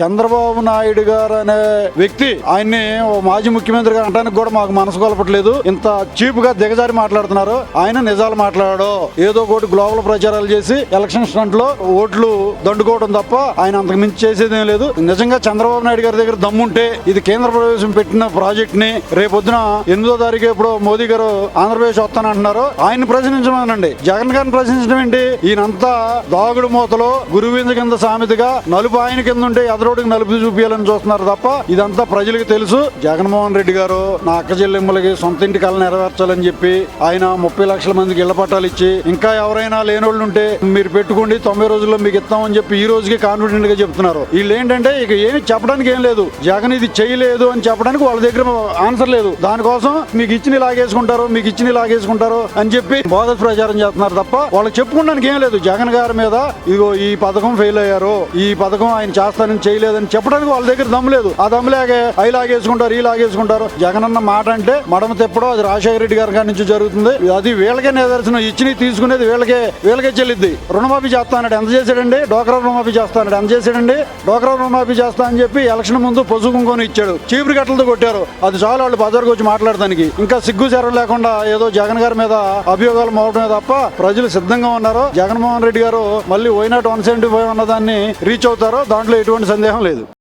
చంద్రబాబు నాయుడు గారు అనే వ్యక్తి ఆయన్ని ఓ మాజీ ముఖ్యమంత్రిగా అంటానికి కూడా మాకు మనసు కొలపట్లేదు. ఇంత చీప్గా దిగజారి మాట్లాడుతున్నారు. ఆయన నిజాలు మాట్లాడాడు ఏదో ఒకటి గ్లోబల్ ప్రచారాలు చేసి ఎలక్షన్ స్టంట్లో ఓట్లు దండుకోవడం తప్ప ఆయన అంతకు మించి చేసేది లేదు. నిజంగా చంద్రబాబు నాయుడు గారి దగ్గర దమ్ముంటే ఇది కేంద్ర ప్రవేశం పెట్టిన ప్రాజెక్ట్ని రేపొద్దున ఎనిమిదో తారీఖు ఎప్పుడో మోదీ గారు ఆంధ్రప్రదేశ్ వస్తానంటున్నారు. ఆయన ప్రశ్నించమనండి. జగన్ గారిని ప్రశ్నించడం ఏంటి? ఈయనంతా దాగుడు మూతలో గురువింద కింద సామెతగా నలుపు ఆయన కింద ఉంటే రోడ్డుకి నలుపు చూపించాలని చూస్తున్నారు తప్ప ఇదంతా ప్రజలకు తెలుసు. జగన్మోహన్ రెడ్డి గారు నా అక్క చెల్లెమ్మలకి సొంత ఇంటి కళ నెరవేర్చాలని చెప్పి ఆయన ముప్పై లక్షల మందికి ఇళ్ళ పట్టాలు ఇచ్చి ఇంకా ఎవరైనా లేనోళ్ళు ఉంటే మీరు పెట్టుకోండి తొంభై రోజుల్లో మీకు ఇస్తామని చెప్పి ఈ రోజుకి కాన్ఫిడెంట్గా చెప్తున్నారు. వీళ్ళు ఏంటంటే ఇక ఏమి చెప్పడానికి ఏం లేదు. జగన్ ఇది చేయలేదు అని చెప్పడానికి వాళ్ళ దగ్గర ఆన్సర్ లేదు. దానికోసం మీకు ఇచ్చిన లాగేసుకుంటారు మీకు ఇచ్చిన లాగేసుకుంటారు అని చెప్పి బోధ ప్రచారం చేస్తున్నారు తప్ప వాళ్ళకి చెప్పుకోవడానికి ఏం లేదు. జగన్ గారి మీద ఇదిగో ఈ పథకం ఫెయిల్ అయ్యారు. ఈ పథకం ఆయన చేస్తానని చేయలేదని చెప్పడానికి వాళ్ళ దగ్గర దమ్ము లేదు. ఆ దమ్ములాగే అవి లాగేసుకుంటారు ఈ లాగేసుకుంటారు. జగన్ అన్న మాట అంటే మడమ తిప్పడం అది రాజశేఖర రెడ్డి గారి కాడి నుంచి జరుగుతుంది. అది వీళ్ళకే నిదర్శనం ఇచ్చిన తీసుకునేది వీళ్ళకే వీళ్ళకే చెల్లిద్ది. రుణమాఫీ చేస్తానడు ఎంత చేశాడండి? డోక్రా రుణమాఫీ చేస్తానడు ఎంత చేశాడండి? డోక్రా రుణమాఫీ చేస్తా అని చెప్పి ఎలక్షన్ ముందు పసుపు కొని ఇచ్చాడు. చీపురు గట్టలతో కొట్టారు. అది చాలు వాళ్ళు బజార్కి వచ్చి మాట్లాడడానికి ఇంకా సిగ్గు చెరం లేకుండా ఏదో జగన్ గారి మీద అభియోగాలు మోవడమే తప్ప ప్రజలు సిద్ధంగా ఉన్నారు జగన్మోహన్ రెడ్డి గారు మళ్ళీ వైనాట్ వన్ సెవెంటీ ఫైవ్ అన్న దాన్ని రీచ్ అవుతారో దాంట్లో ఎటువంటి సందేహం లేదు